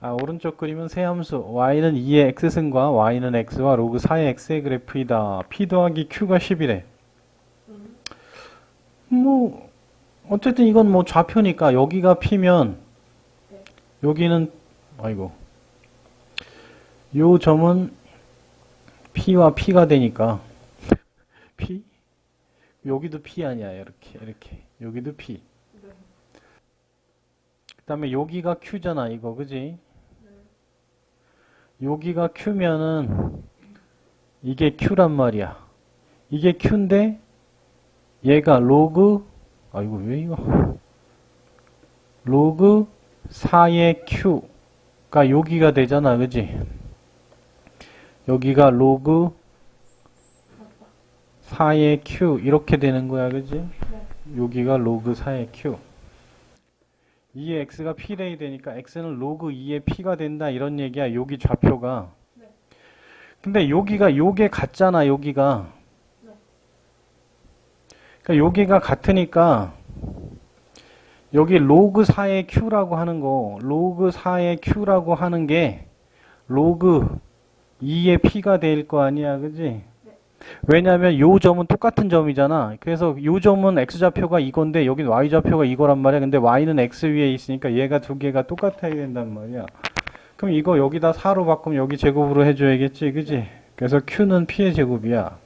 아, 오른쪽 그림은 세 함수 y는 2의 x승과 y는 x와 로그 4의 x의 그래프이다. p 더하기 q가 10이래. 뭐 어쨌든 이건 뭐 좌표니까 여기가 p면 여기는 아이고. 요 점은 p와 p가 되니까. p 여기도 p 아니야 이렇게 이렇게. 여기도 p. 그 다음에 여기가 q잖아 이거. 그지 여기가 q면은 이게 q란 말이야. 이게 q인데 얘가 로그 아이고 왜 이거? 로그 4의 q가 여기가 되잖아 그지? 여기가 로그 4의 q 이렇게 되는 거야 그지? 여기가 로그 4의 q 2의 x가 p레이 되니까 x는 로그 2의 p가 된다 이런 얘기야 여기 좌표가. 근데 여기가 요게 같잖아 여기가. 그러니까 여기가 같으니까 여기 로그 4의 q라고 하는 거 로그 4의 q라고 하는 게 로그 2의 p가 될 거 아니야 그지 왜냐하면 요 점은 똑같은 점이잖아. 그래서 요 점은 x좌표가 이건데 여긴 y좌표가 이거란 말이야. 근데 y는 x 위에 있으니까 얘가 두 개가 똑같아야 된단 말이야. 그럼 이거 여기다 4로 바꾸면 여기 제곱으로 해줘야겠지 그지? 그래서 q는 p의 제곱이야.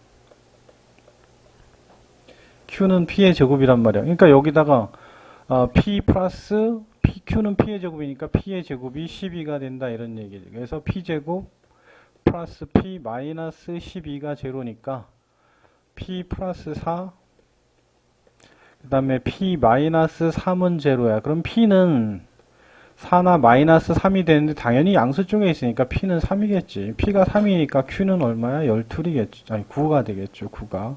q는 p의 제곱이란 말이야. 그러니까 여기다가 어, p 플러스 p q는 p의 제곱이니까 p의 제곱이 12가 된다 이런 얘기지. 그래서 p 제곱 플러스 p 마이너스 12가 제로니까 p 플러스 4 그 다음에 p 마이너스 3은 제로야. 그럼 p는 4나 마이너스 3이 되는데 당연히 양수 쪽에 있으니까 p는 3이겠지. p가 3이니까 q는 얼마야? 12이겠지. 아니 9가 되겠죠. 9가.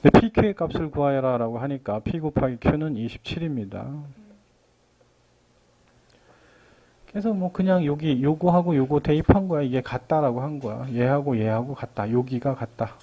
근데 PQ의 값을 구하여라 라고 하니까 P 곱하기 Q는 27입니다. 그래서 뭐 그냥 여기 요거하고 요거 대입한 거야. 이게 같다라고 한 거야. 얘하고 얘하고 같다. 여기가 같다.